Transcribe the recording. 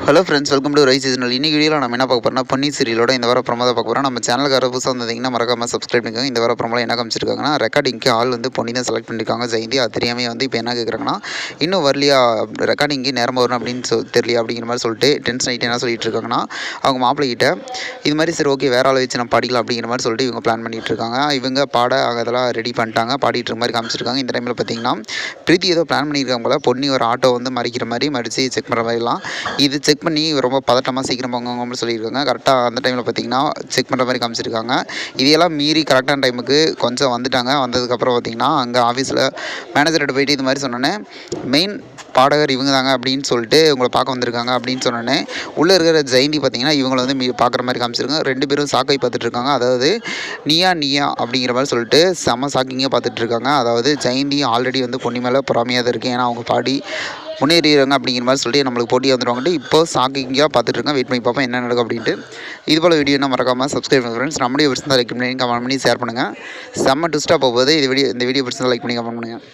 Hello friends welcome to rice seasonal இன்னைக்கு வீடியோவில் நம்ம என்ன பார்க்க போகிறோம்னா பொன்னி சீரியலோட இந்த வார ப்ரமோ பார்க்க போகிறோம் நம்ம சேனலுக்கு வர புதுசாக வந்தீங்கன்னா மறக்காமல் சப்ஸ்கிரைப் பண்ணிக்கோங்க. இந்த வார ப்ரமோல என்ன காமிச்சிருக்காங்கன்னா ரெக்கார்டிங்க்கு ஆள் வந்து பொன்னி தான் செலக்ட் பண்ணியிருக்காங்க ஜெயந்தி அது தெரியாமல் வந்து இப்போ என்ன கேட்குறாங்கன்னா இன்னும் வரலையா ரெக்கார்டிங்க்கு நேரம் வரும் அப்படின்னு சொல் தெரியல அப்படிங்கிற மாதிரி சொல்லிட்டு டென்ஷன் ஆகிட்டு என்ன சொல்லிட்டு இருக்காங்கன்னா அவங்க மாப்பிள்ளைகிட்ட இது மாதிரி சரி ஓகே வேற ஆள் வச்சு நம்ம பாடிக்கலாம் அப்படிங்கிற மாதிரி சொல்லிட்டு இவங்க பிளான் பண்ணிகிட்டு இருக்காங்க. இவங்க பாட அதெல்லாம் ரெடி பண்ணிட்டாங்க. பாடிட்டு இருக்க மாதிரி காமிச்சிருக்காங்க. இந்த டைமில் பார்த்தீங்கன்னா பிரீத்தி ஏதோ பிளான் பண்ணியிருக்காங்க போல. பொன்னி ஒரு ஆட்டோ வந்து மறிக்கிற மாதிரி மறித்து செக் பண்ணுற மாதிரிலாம். இது செக் பண்ணி ரொம்ப பதட்டமாக சீக்கிரம் போங்க அப்படின்னு சொல்லியிருக்காங்க கரெக்டாக அந்த டைமில் பார்த்தீங்கன்னா செக் பண்ணுற மாதிரி காமிச்சிருக்காங்க. இதையெல்லாம் மீறி கரெக்டான டைமுக்கு கொஞ்சம் வந்துட்டாங்க. வந்ததுக்கப்புறம் பார்த்தீங்கன்னா அங்கே ஆஃபீஸில் மேனேஜர்கிட்ட போயிட்டு இது மாதிரி சொன்னோன்னே மெயின் பாடகர் இவங்க தாங்க அப்படின்னு சொல்லிட்டு உங்களை பார்க்க வந்திருக்காங்க அப்படின்னு சொன்னோன்னே உள்ளே இருக்கிற ஜெயந்தி பார்த்தீங்கன்னா இவங்களை வந்து மீ பார்க்குற மாதிரி காமிச்சிருக்காங்க. ரெண்டு பேரும் சாக்கை பார்த்துட்ருக்காங்க அதாவது நீயா நீயா அப்படிங்கிற மாதிரி சொல்லிட்டு செம சாக்கிங்கே பார்த்துட்ருக்காங்க அதாவது ஜெயந்தி ஆல்ரெடி வந்து பொன்னி மேலே பொறாமையாக தான் இருக்குது ஏன்னா அவங்க பாடி முன்னேறிடுறாங்க அப்படிங்கிற மாதிரி சொல்லிட்டு நம்மளுக்கு போட்டி வந்துடுவாங்கட்டு இப்போ சாக்கிங்காக பார்த்துட்டு இருக்கேன் வெயிட் பண்ணி பார்ப்போம் என்ன நடக்கும் அப்படின்ட்டு. இது போல் வீடியோ என்ன மறக்காமல் சப்ஸ்கிரைப் பண்ணுங்க ஃப்ரெண்ட்ஸ் நம்முடைய பிடிச்சிருந்தா லைக் பண்ணி கமெண்ட் பண்ணி ஷேர் பண்ணுங்கள் செம்ம ட்விஸ்ட்டாக போகும்போது இது வீடியோ இந்த வீடியோ பிடிச்சிருந்தா லைக் பண்ணி கமெண்ட் பண்ணுங்கள்